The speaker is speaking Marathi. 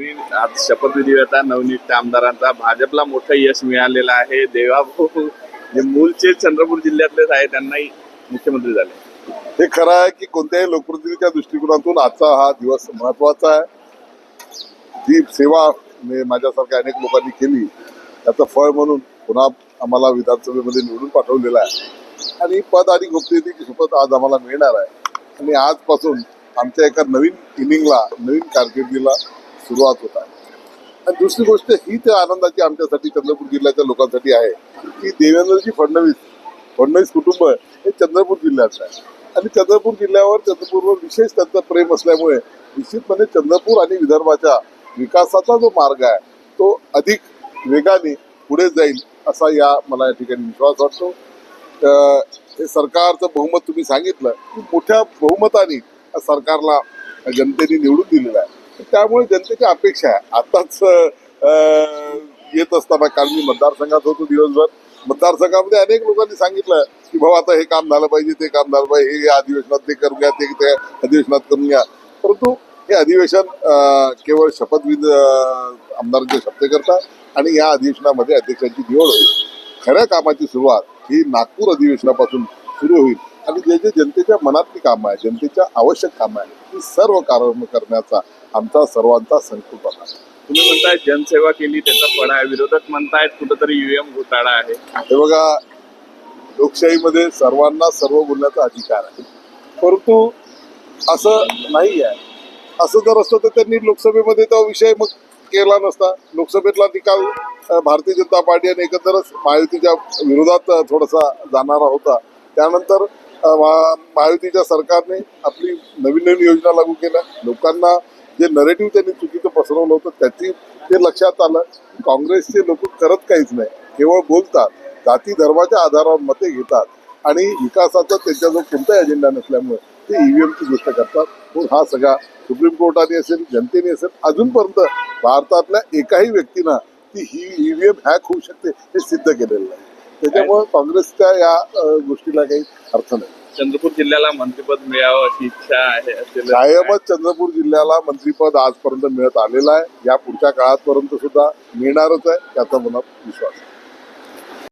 नवीन आज शपथविधी होता नवनियुक्त आमदारांचा भाजपला मोठं यश मिळालेलं आहे. देवाभाऊ जे मूळचे चंद्रपूर जिल्ह्यातलेच आहे त्यांनाही मुख्यमंत्री झाले. हे खरं आहे की कोणत्याही लोकप्रतिनिधीच्या दृष्टिकोनातून आजचा हा दिवस महत्त्वाचा आहे. जी सेवा माझ्यासारख्या अनेक लोकांनी केली त्याचं फळ म्हणून पुन्हा आम्हाला विधानसभेमध्ये निवडून पाठवलेलं आहे. आणि पद आणि गोपनीयतेची शपथ आज आम्हाला मिळणार आहे. आणि आजपासून आमच्या एका नवीन इनिंगला नवीन कारकिर्दीला सुरुवात होत आहे. आणि दुसरी गोष्ट ही त्या आनंदाची आमच्यासाठी चंद्रपूर जिल्ह्याच्या लोकांसाठी आहे की देवेंद्रजी फडणवीस फडणवीस कुटुंब हे चंद्रपूर जिल्ह्याचं आहे. आणि चंद्रपूर जिल्ह्यावर चंद्रपूरवर विशेष त्यांचं प्रेम असल्यामुळे निश्चितपणे चंद्रपूर आणि विदर्भाच्या विकासाचा जो मार्ग आहे तो अधिक वेगाने पुढे जाईल असा या मला या ठिकाणी विश्वास वाटतो. हे सरकारचं बहुमत तुम्ही सांगितलं की मोठ्या बहुमताने सरकारला जनतेने निवडून दिलेलं आहे. त्यामुळे जनतेची अपेक्षा आहे. आताच येत असताना काल मी मतदारसंघात होतो दिवसभर. मतदारसंघामध्ये अनेक लोकांनी सांगितलं की भाऊ आता हे काम झालं पाहिजे ते काम झालं पाहिजे हे या अधिवेशनात ते करून घ्या ते त्या अधिवेशनात करून घ्या. परंतु हे अधिवेशन केवळ शपथविध आमदारांचे शपथ करतात आणि या अधिवेशनामध्ये अध्यक्षांची निवड होईल. खऱ्या कामाची सुरुवात ही नागपूर अधिवेशनापासून सुरू होईल. आणि जे जे जनतेच्या मनातली कामं आहे जनतेच्या आवश्यक कामं आहे ती सर्व कारण करण्याचा आमचा सर्वांचा संकल्प आहे तुम्ही म्हणताय जनसेवा केली त्याचा फळ आहे. विरोधक म्हणतायत कुठंतरी युएम घोटाळा आहे. हे बघा लोकशाहीमध्ये सर्वांना सर्व बोलण्याचा अधिकार आहे. परंतु असं नाही आहे असं जर असतं तर त्यांनी लोकसभेमध्ये तो विषय मग केला नसता. लोकसभेतला निकाल भारतीय जनता पार्टी आणि एकंदरच महायुतीच्या विरोधात थोडासा जाणारा होता. त्यानंतर महायुतीच्या सरकारने आपली नवीन नवीन योजना लागू केल्या. लोकांना जे नरेटिव्ह त्यांनी चुकीचं पसरवलं होतं त्याची ते लक्षात आलं. काँग्रेसचे लोक करत काहीच नाही. केवळ बोलतात. जाती धर्माच्या आधारावर मते घेतात. आणि विकासाचा त्यांच्याजवळ कोणताही अजेंडा नसल्यामुळे ते ईव्हीएमची गोष्ट करतात. म्हणून हा सगळा सुप्रीम कोर्टाने असेल जनतेने असेल अजूनपर्यंत भारतातल्या एकाही व्यक्तीनं ती ही ईव्हीएम हॅक होऊ शकते हे सिद्ध केलेलं नाही त्याच्यामुळे काँग्रेसच्या या गोष्टीला काही अर्थ नाही. चंद्रपूर जिल्ह्याला मंत्रिपद मिळावं अशी इच्छा आहे कायमच चंद्रपूर जिल्ह्याला मंत्रीपद आजपर्यंत मिळत आलेलं आहे. या पुढच्या काळापर्यंत सुद्धा मिळणारच आहे त्याचा मला विश्वास आहे.